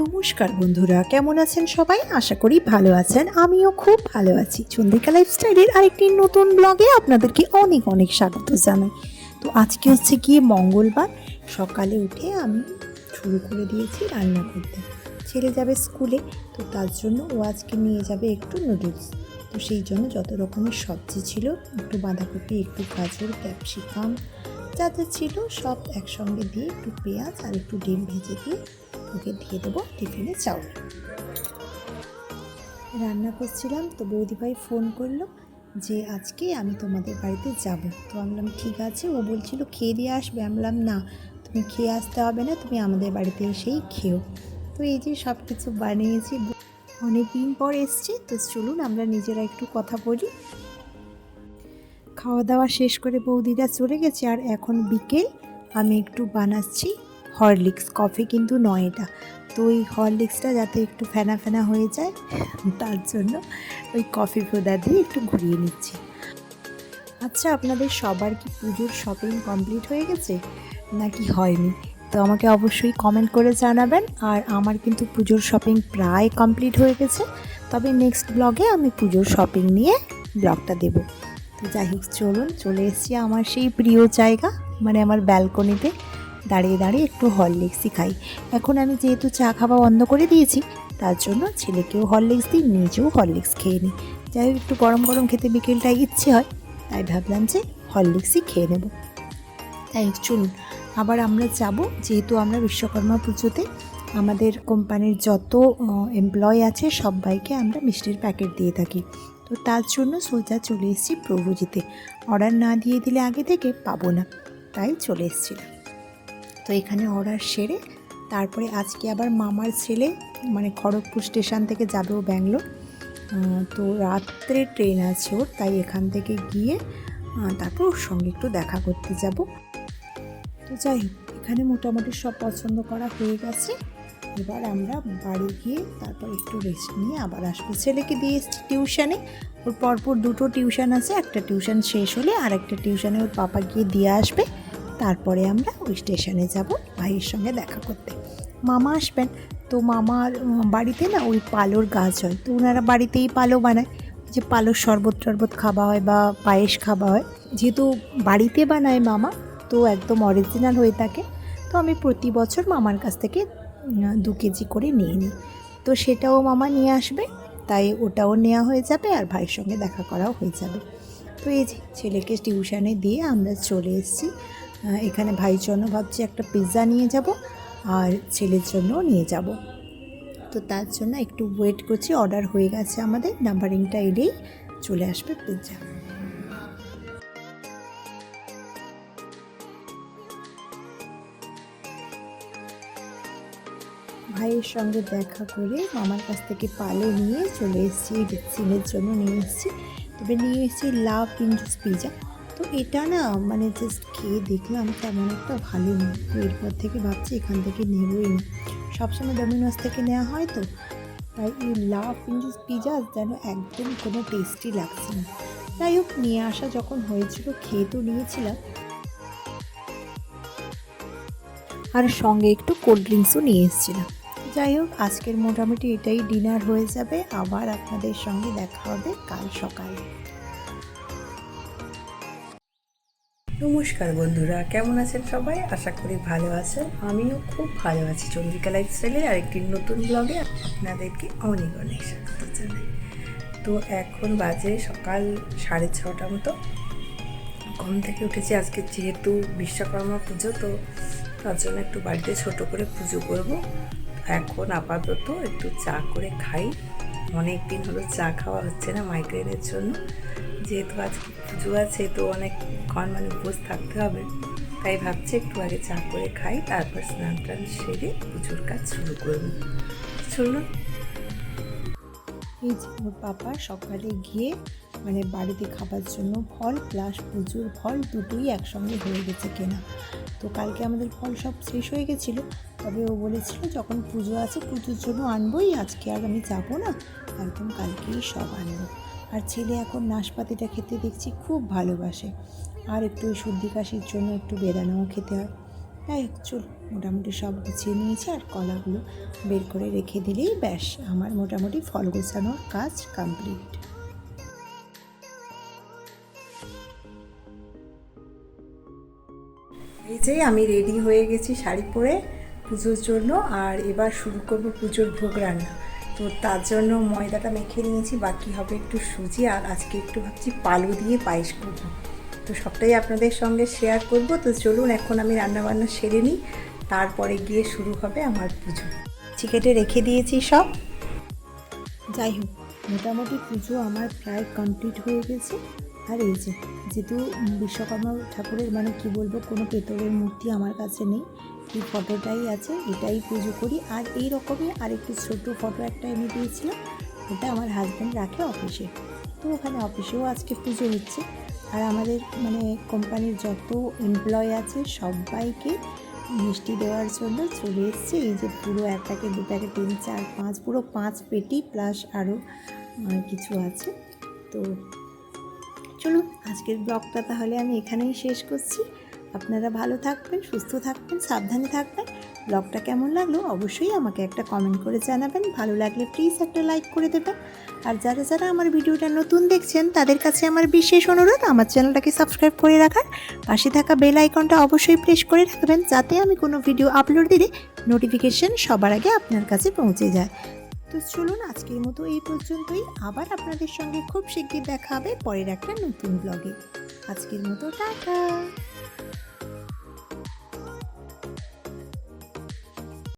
নমস্কার বন্ধুরা, কেমন আছেন সবাই? আশা করি ভালো আছেন। আমিও খুব ভালো আছি। চন্দ্রিকা লাইফস্টাইলের আরেকটি নতুন ব্লগে আপনাদেরকে অনেক অনেক স্বাগত জানাই। তো আজকে হচ্ছে গিয়ে মঙ্গলবার। সকালে উঠে আমি শুরু করে দিয়েছি রান্না করতে। ছেলে যাবে স্কুলে, তো তার জন্য ও আজকে নিয়ে যাবে একটু নুডলস তো সেই জন্য যত রকমের সবজি ছিল, একটু বাঁধাকপি, একটু গাজর, ক্যাপসিকাম, যা যা ছিল সব একসঙ্গে দিয়ে একটু পেঁয়াজ আর একটু ডিম ভেজে দিয়ে ওকে দিয়ে দেবো টিফিনে চাউল। রান্না করছিলাম তো বৌদিভাই ফোন করল যে, আজকে আমি তোমাদের বাড়িতে যাব। তো আমি বললাম, ঠিক আছে। ও বলছিল, খেয়ে দিয়ে আসবে। আমি বললাম, না, তুমি খেয়ে আসতে হবে না, তুমি আমাদের বাড়িতে এসেই খেও। তো এই যে সব কিছু বানিয়েছি অনেক দিন পর এসছি, তো চলুন আমরা নিজেরা একটু কথা বলি। খাওয়া দাওয়া শেষ করে বৌদিরা চলে গেছে, আর এখন বিকেল, আমি একটু বানাচ্ছি হরলিক্স, কফি কিন্তু নয় এটা। তো ওই হরলিক্সটা যাতে একটু ফেনা ফেনা হয়ে যায়, তার জন্য ওই কফি ফোদা দিয়ে একটু ঘুরিয়ে নিচ্ছি। আচ্ছা আপনাদের সবার কি পুজোর শপিং কমপ্লিট হয়ে গেছে? নাকি হয়নি? তো আমাকে অবশ্যই কমেন্ট করে জানাবেন। আর আমার কিন্তু পুজোর শপিং প্রায় কমপ্লিট হয়ে গেছে। তবে নেক্সট ব্লগে আমি পুজোর শপিং নিয়ে ব্লগটা দেবো। তো যাই হোক, চলুন চলে এসেছি আমার সেই প্রিয় জায়গা মানে আমার ব্যালকনিতে। দাঁড়িয়ে দাঁড়িয়ে একটু হরলিক্সই খাই। এখন আমি যেহেতু চা খাওয়া বন্ধ করে দিয়েছি, তার জন্য ছেলেকেও হরলিক্স দিই, নিজেও হরলিক্স খেয়ে নিই। যাই হোক, একটু গরম গরম খেতে বিকেলটায় ইচ্ছে হয়, তাই ভাবলাম যে হরলিক্সই খেয়ে নেব। তাই চলুন, আবার আমরা যাব, যেহেতু আমরা বিশ্বকর্মা পুজোতে আমাদের কোম্পানির যত এমপ্লয় আছে, সবাইকে আমরা মিষ্টির প্যাকেট দিয়ে থাকি। তো তার জন্য সোজা চলে এসেছি প্রভুজিতে। অর্ডার না দিয়ে দিলে আগে থেকে পাবো না, তাই চলে এসেছিলাম। তো এখানে অর্ডার সেরে, তারপরে আজকে আবার মামার ছেলে মানে খড়গপুর স্টেশন থেকে যাবে ও ব্যাঙ্গালোর। তো রাত্রে ট্রেন আছে ওর, তাই এখান থেকে গিয়ে তারপর ওর সঙ্গে একটু দেখা করতে যাব। তো যাই হোক, এখানে মোটামুটি সব পছন্দ করা হয়ে গেছে। এবার আমরা বাড়ি গিয়ে তারপর একটু রেস্ট নিয়ে আবার আসব। ছেলেকে দিয়ে এসছি টিউশানে ওর পরপর দুটো টিউশন আছে, একটা টিউশন শেষ হলে আর একটা টিউশানে ওর পাপা গিয়ে দিয়ে আসবে। তারপরে আমরা ওই স্টেশনে যাব ভাইয়ের সঙ্গে দেখা করতে। মামা আসবেন, তো মামার বাড়িতে না ওই পালোর গাছ হয়, তো ওনারা বাড়িতেই পালো বানায়। যে পালোর শরবত টরবত খাওয়া হয় বা পায়েস খাওয়া হয়। যেহেতু বাড়িতে বানায় মামা, তো একদম অরিজিনাল হয়ে থাকে। তো আমি প্রতি বছর মামার কাছ থেকে দু কেজি করে নিয়ে নিই। তো সেটাও মামা নিয়ে আসবে, তাই ওটাও নেওয়া হয়ে যাবে আর ভাইয়ের সঙ্গে দেখা করাও হয়ে যাবে। তো এই যে ছেলেকে টিউশনে দিয়ে আমরা চলে এসেছি। এখানে ভাইয়ের জন্য ভাবছি একটা পিৎজা নিয়ে যাব আর ছেলের জন্যও নিয়ে যাব। তো তার জন্য একটু ওয়েট করছি অর্ডার হয়ে গেছে আমাদের নাম্বারিংটা এলেই চলে আসবে পিৎজা ভাইয়ের সঙ্গে দেখা করে মামার কাছ থেকে পালে নিয়ে চলে এসেছি সিনের জন্য নিয়ে এসেছি। তবে নিয়ে এসেছি লাভ ইঞ্জুস পিজা এটা না মানে জাস্ট খেয়ে দেখলাম তেমন একটা ভালো তো এরপর থেকে ভাবছি এখান থেকে নেবই না। সবসময় ডোমিনোস থেকে নেওয়া হয় তো। তাই এই লাভ ইঞ্জুস পিজা যেন একদম কোনো টেস্টি লাগছে না। যাই হোক, নিয়ে আসা যখন হয়েছিল, খেয়ে তো নিয়েছিলাম। আর সঙ্গে একটু কোল্ড ড্রিঙ্কসও নিয়ে এসেছিলাম। যাই হোক, আজকের মোটামুটি এটাই ডিনার হয়ে যাবে। আবার আপনাদের সঙ্গে দেখা হবে কাল সকালে। নমস্কার বন্ধুরা, কেমন আছেন সবাই? আশা করি ভালো আছেন। আমিও খুব ভালো আছি চন্দ্রিকা লাইফস্টাইলের আরেকটি নতুন ব্লগে আপনাদেরকে অনেক অনেক স্বাগত জানাই। তো এখন বাজে সকাল সাড়ে ছটা মতো। ঘুম থেকে উঠেছি, আজকে যেহেতু বিশ্বকর্মা পুজো, তো তার জন্য একটু বাড়িতে ছোট করে পুজো করব। এখন আপাতত একটু চা করে খাই। অনেক দিন হলো চা খাওয়া হচ্ছে না মাইগ্রেনের জন্য। যেহেতু আজকে পুজো আছে, তো অনেকক্ষণ মানে উপোস থাকতে হবে। তাই ভাবছি একটু আগে চা করে খাই, তারপর স্নান টান সেরে পুজোর কাজ শুরু করব। চলুন। এই যে ওর পাপা সকালে গিয়ে মানে বাড়িতে খাবার জন্য ফল প্লাস পুজোর ফল দুটোই একসঙ্গে হয়ে গেছে কেনা। তো কালকে আমাদের ফল সব শেষ হয়ে গেছিল। তবে ও বলেছিল যখন পুজো আছে পুজোর জন্য আনবোই, আজকে আর আমি যাব না। একদম কালকেই সব আনব। আর ছেলে এখন নাশপাতিটা খেতে দেখছি খুব ভালোবাসে। আর একটু সর্দি কাশির জন্য একটু বেদানাও খেতে হয়। হোক, চল, মোটামুটি সব গুছিয়ে নিয়েছি আর কলাগুলো বের করে রেখে দিলেই ব্যাস, আমার মোটামুটি ফল গোছানোর কাজ কমপ্লিট। এই যে আমি রেডি হয়ে গেছি শাড়ি পরে পুজোর জন্য, আর এবার শুরু করব পুজোর ভোগ রান্না। তো তার জন্য ময়দাটা মেখে নিয়েছি, বাকি হবে একটু সুজি আর আজকে একটু ভাবছি পালু দিয়ে পায়েস করব। তো সবটাই আপনাদের সঙ্গে শেয়ার করব। তো চলুন, এখন আমি রান্নাবান্না সেরে নিই, তারপরে গিয়ে শুরু হবে আমার পুজো। চিকেটে রেখে দিয়েছি সব। যাই হোক, মোটামুটি পুজো আমার প্রায় কমপ্লিট হয়ে গেছে। আর এই যে, যেহেতু বিশ্বকর্মা ঠাকুরের মানে কি বলব, কোনো পেতলের মূর্তি আমার কাছে নেই এই ফটোটাই আছে, এটাই পুজো করি। আর এই রকমই আরেকটি ছোট ফটো একটা এনে দিয়েছিলাম এটা আমার হাজব্যান্ড রাখে অফিসে তো ওখানে অফিসেও আজকে পুজো হচ্ছে। আর আমাদের মানে কোম্পানির যত এমপ্লয় আছে, সবাইকে মিষ্টি দেওয়ার জন্য চলে এসছে। এই যে পুরো এক প্যাকেট, দু প্যাকেট, তিন, চার, পাঁচ, পুরো পাঁচ পেটি প্লাস আরও কিছু আছে। তো চলুন, আজকের ব্লগটা তাহলে আমি এখানেই শেষ করছি। আপনারা ভালো থাকবেন, সুস্থ থাকবেন, সাবধানে থাকবেন। ব্লগটা কেমন লাগল অবশ্যই আমাকে একটা কমেন্ট করে জানাবেন। ভালো লাগলে প্লিজ একটা লাইক করে দেবেন। আর যারা যারা আমার ভিডিওটা নতুন দেখছেন, তাদের কাছে আমার বিশেষ অনুরোধ, আমার চ্যানেলটাকে সাবস্ক্রাইব করে রাখার। পাশে থাকা বেল আইকনটা অবশ্যই প্রেস করে রাখবেন, যাতে আমি কোনো ভিডিও আপলোড দিলে নোটিফিকেশন সবার আগে আপনার কাছে পৌঁছে যায়। তো চলুন আজকের মতো এই পর্যন্তই। আবার আপনাদের সঙ্গে খুব শিগগির দেখা হবে পরের একটা নতুন ব্লগে আজকের মতো টাটা।